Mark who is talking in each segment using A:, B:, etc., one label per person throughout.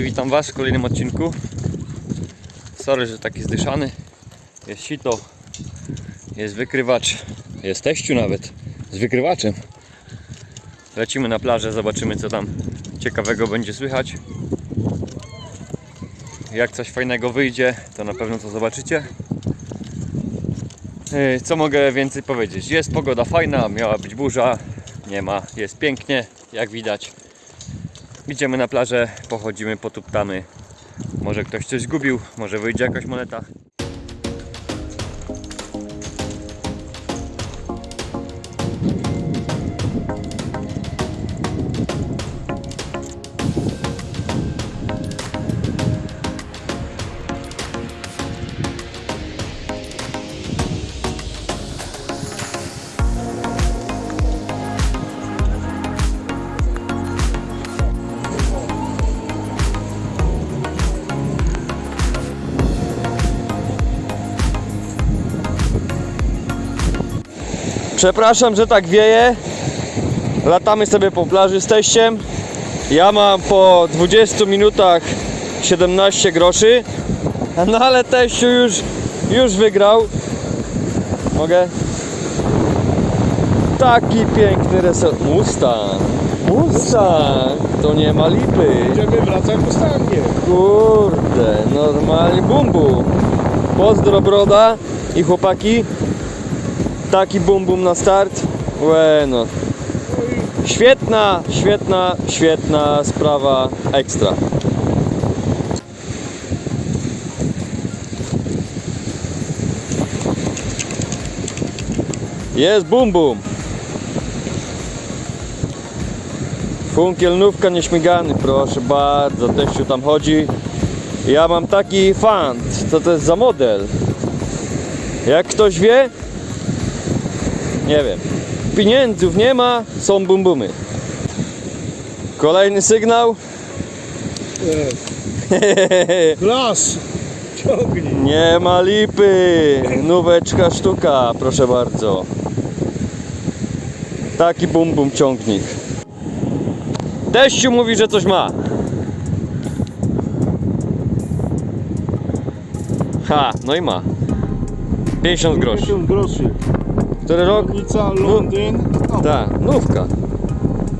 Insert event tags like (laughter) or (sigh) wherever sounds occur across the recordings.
A: Witam Was w kolejnym odcinku. Sorry, że taki zdyszany. Jest sito, jest wykrywacz, jest teściu nawet z wykrywaczem. Lecimy na plażę, zobaczymy co tam ciekawego będzie słychać. Jak coś fajnego wyjdzie, to na pewno to zobaczycie. Co mogę więcej powiedzieć? Jest pogoda fajna, miała być burza, nie ma, jest pięknie, jak widać. Idziemy na plażę, pochodzimy, potuptamy. Może ktoś coś zgubił, może wyjdzie jakaś moneta. Przepraszam, że tak wieje. Latamy sobie po plaży z teściem. Ja mam po 20 minutach 17 groszy. No ale teściu już, już wygrał. Mogę? Taki piękny resort. Mustang. Mustang. To nie ma lipy.
B: Będziemy wracać po stanie.
A: Kurde, normalnie bum bum. Pozdro broda i chłopaki. Taki bum bum na start. Łe no. Świetna, świetna, świetna sprawa ekstra. Jest bum bum. Funkiel nówka nieśmigany, proszę bardzo, teściu tam chodzi. Ja mam taki fant, co to jest za model? Jak ktoś wie? Nie wiem. Pieniędzów nie ma, są bumbumy. Kolejny sygnał. (laughs)
B: Glas! Ciągnij.
A: Nie ma lipy. Nóweczka sztuka, proszę bardzo. Taki bum bum ciągnik. Teściu mówi, że coś ma. Ha, no i ma. 50 groszy.
B: 50 groszy.
A: Który rok?
B: Londyn.
A: Tak, nówka.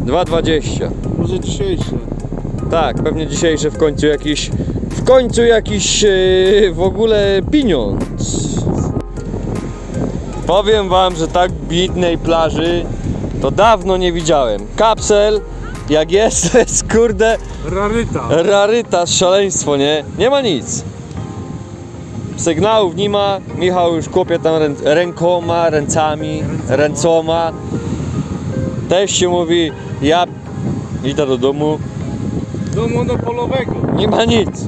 A: 2,20.
B: może dzisiejsze.
A: Tak, pewnie dzisiejszy w końcu jakiś. W końcu jakiś yy, w ogóle pieniądz. Powiem wam, że tak bitnej plaży to dawno nie widziałem. Kapsel, jak jest, (laughs) to jest kurde
B: Raryta.
A: raryta, szaleństwo, nie? Nie ma nic. Sygnałów nie ma. Michał już kopie tam rę, rękoma, ręcami, ręcoma. Teściu mówi, ja idę do domu,
B: Do monopolowego.
A: nie ma nic.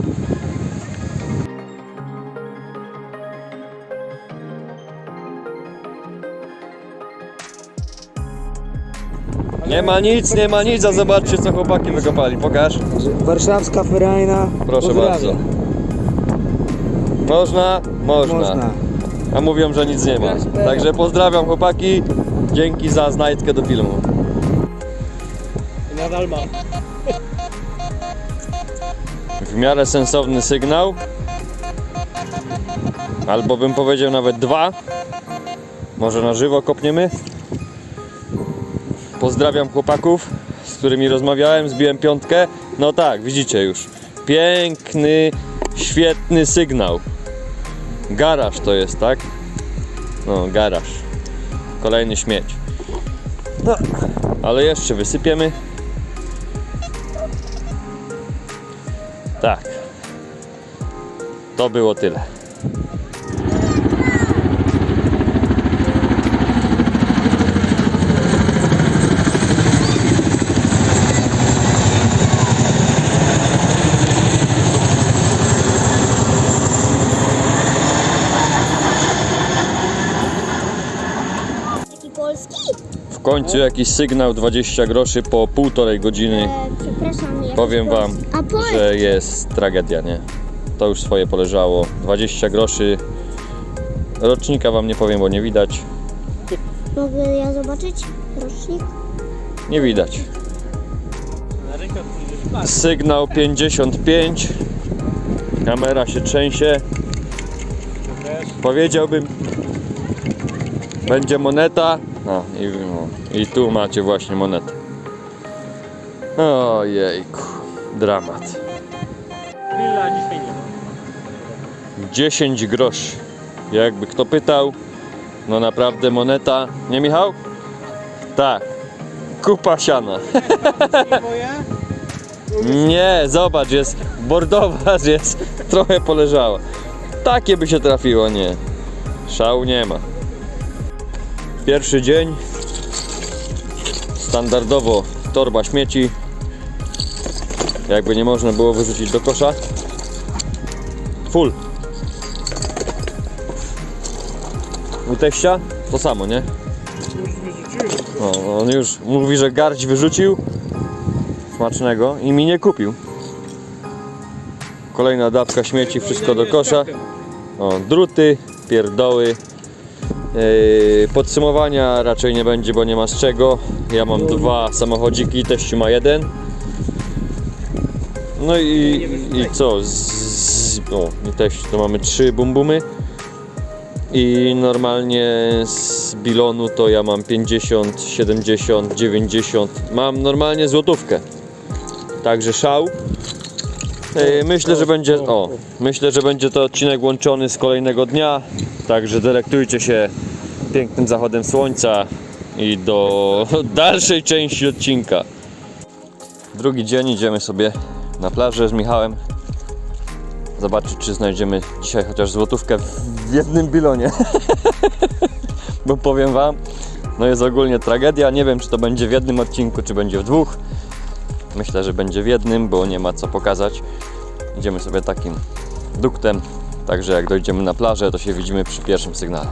A: Nie ma nic, nie ma nic, a zobaczcie co chłopaki wykopali. Pokaż.
C: Warszawska ferajna.
A: Proszę
C: Pozdrawiam.
A: bardzo. Można? Można.
C: Można.
A: A mówią, że nic nie ma. Także pozdrawiam chłopaki. Dzięki za znajdkę do filmu.
B: Nadal ma.
A: W miarę sensowny sygnał. Albo bym powiedział nawet dwa. Może na żywo kopniemy. Pozdrawiam chłopaków, z którymi rozmawiałem, zbiłem piątkę. No tak, widzicie już. Piękny, świetny sygnał. Garaż to jest, tak? No, garaż. Kolejny śmieć. No, ale jeszcze wysypiemy. Tak. To było tyle.
D: Taki polski?
A: W końcu jakiś sygnał 20 groszy po półtorej godziny.
D: E, przepraszam.
A: Powiem wam,
D: A
A: że jest tragedia, nie? To już swoje poleżało. 20 groszy. Rocznika wam nie powiem, bo nie widać.
D: Mogę ja zobaczyć rocznik?
A: Nie widać. Sygnał 55. Kamera się trzęsie. Powiedziałbym, będzie moneta. No i, no, i tu macie właśnie monetę. Ojejku, dramat. 10 groszy. Jakby kto pytał, no naprawdę moneta. Nie Michał? Tak. Kupa siana. (laughs) Nie, zobacz, jest bordowa, jest trochę poleżała. Takie by się trafiło, nie. Szału nie ma. Pierwszy dzień. Standardowo torba śmieci. Jakby nie można było wyrzucić do kosza. Full. U teścia to samo, nie? No, on już mówi, że garść wyrzucił smacznego i mi nie kupił. Kolejna dawka śmieci, wszystko do kosza. O, druty, pierdoły. Yy, podsumowania raczej nie będzie, bo nie ma z czego. Ja mam dwa samochodziki, teściu ma jeden. No i, i co? Z, z, o, i teść, to mamy trzy bumbumy. I normalnie z bilonu to ja mam 50, 70, 90. Mam normalnie złotówkę. Także szał. Ej, Myślę, że będzie. O, myślę, że będzie to odcinek łączony z kolejnego dnia. Także delektujcie się pięknym zachodem słońca i do (laughs) dalszej części odcinka. Drugi dzień idziemy sobie na plażę z Michałem. Zobaczyć, czy znajdziemy dzisiaj chociaż złotówkę w jednym bilonie. (laughs) Bo powiem Wam, no jest ogólnie tragedia. Nie wiem, czy to będzie w jednym odcinku, czy będzie w dwóch. Myślę, że będzie w jednym, bo nie ma co pokazać. Idziemy sobie takim duktem, także jak dojdziemy na plażę, to się widzimy przy pierwszym sygnale.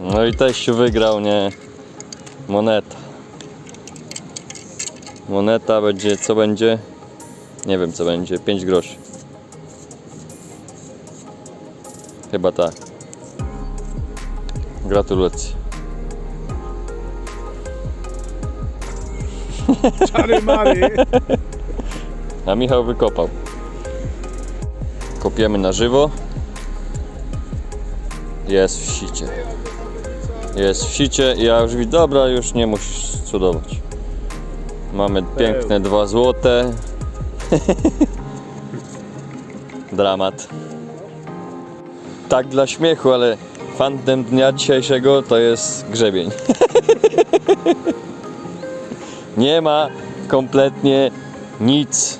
A: No i teściu wygrał, nie? Moneta. Moneta będzie, co będzie? Nie wiem co będzie, 5 groszy. Chyba tak. Gratulacje.
B: Czary mary.
A: A Michał wykopał. Kopiemy na żywo. Jest w sicie. Jest w sicie i ja już widzę, dobra, już nie musisz cudować. Mamy piękne dwa złote. (laughs) Dramat. Tak dla śmiechu, ale fantem dnia dzisiejszego to jest grzebień. (laughs) nie ma kompletnie nic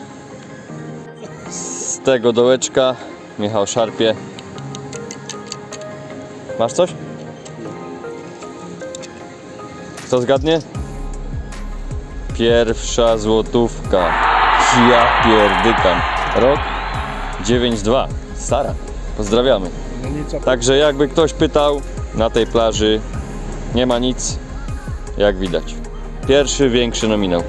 A: z tego dołeczka. Michał szarpie. Masz coś? Kto zgadnie? Pierwsza złotówka. Ja pierdykam. Rok 9-2. Stara. Pozdrawiamy. Także jakby ktoś pytał, na tej plaży nie ma nic, jak widać. Pierwszy, większy nominał.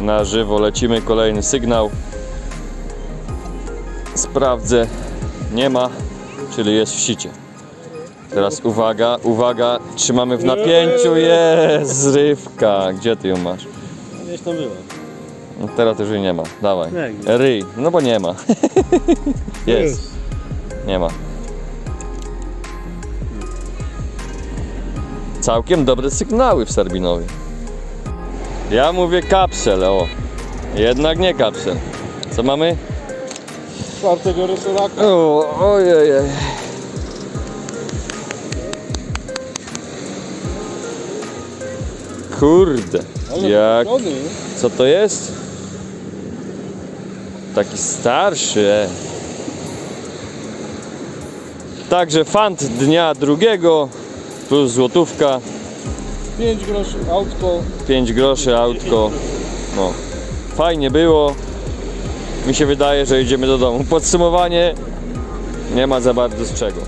A: Na żywo lecimy, kolejny sygnał. Sprawdzę. Nie ma, czyli jest w sicie. Teraz uwaga, uwaga, trzymamy w napięciu. Jest zrywka. Gdzie ty ją masz?
B: Gdzieś tam była.
A: No teraz już jej nie ma. Dawaj. Ryj. No bo nie ma. (laughs) Jest. Nie ma. Całkiem dobre sygnały w Serbinowie. Ja mówię kapsel, o. Jednak nie kapsel. Co mamy?
B: Czwartego rysolaka.
A: O, ojej. Kurde. Jak...
B: Żony.
A: Co to jest? Taki starszy. e. Także fant dnia drugiego plus złotówka,
B: 5 groszy autko.
A: 5 groszy autko. No. Fajnie było. Mi się wydaje, że idziemy do domu. Podsumowanie nie ma za bardzo z czego.